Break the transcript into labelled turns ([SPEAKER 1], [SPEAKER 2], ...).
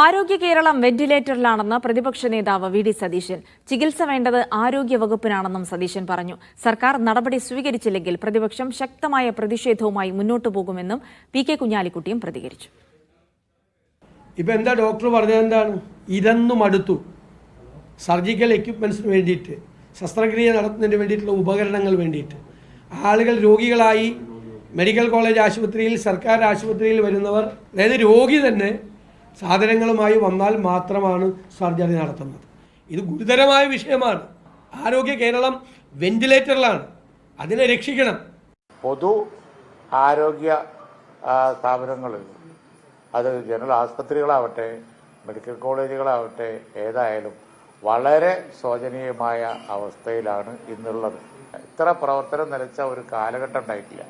[SPEAKER 1] ആരോഗ്യ കേരളം വെന്റിലേറ്ററിലാണെന്ന് പ്രതിപക്ഷ നേതാവ് വി ഡി സതീശൻ. ചികിത്സ വേണ്ടത് ആരോഗ്യ വകുപ്പിനാണെന്നും സതീശൻ പറഞ്ഞു. സർക്കാർ നടപടി സ്വീകരിച്ചില്ലെങ്കിൽ പ്രതിപക്ഷം ശക്തമായ പ്രതിഷേധവുമായി മുന്നോട്ടു പോകുമെന്നും പി കെ കുഞ്ഞാലിക്കുട്ടിയും പ്രതികരിച്ചു.
[SPEAKER 2] ഇപ്പം എന്താ ഡോക്ടർ പറഞ്ഞത് എന്താണ്? ഇതെന്നും അടുത്തു. സർജിക്കൽ എക്യുപ്മെൻസിന് വേണ്ടിയിട്ട് ശസ്ത്രക്രിയ നടത്തുന്നതിന് വേണ്ടിയിട്ടുള്ള ഉപകരണങ്ങൾ വേണ്ടിയിട്ട്. ആളുകൾ രോഗികളായി. മെഡിക്കൽ കോളേജ് ആശുപത്രിയിൽ സർക്കാർ ആശുപത്രിയിൽ വരുന്നവർ അതായത് രോഗി തന്നെ സാധനങ്ങളുമായി വന്നാൽ മാത്രമാണ് സർജറി നടത്തുന്നത്. ഇത് ഗുരുതരമായ വിഷയമാണ്. ആരോഗ്യ കേരളം വെന്റിലേറ്ററിലാണ്. അതിനെ രക്ഷിക്കണം.
[SPEAKER 3] പൊതു ആരോഗ്യ സ്ഥാപനങ്ങളിൽ അത് ജനറൽ ആസ്പത്രികളാവട്ടെ മെഡിക്കൽ കോളേജുകളാവട്ടെ ഏതായാലും വളരെ ശോചനീയമായ അവസ്ഥയിലാണ് ഇന്നുള്ളത്. ഇത്ര പ്രവർത്തനം നിലച്ച ഒരു കാലഘട്ടം ഉണ്ടായിട്ടില്ല.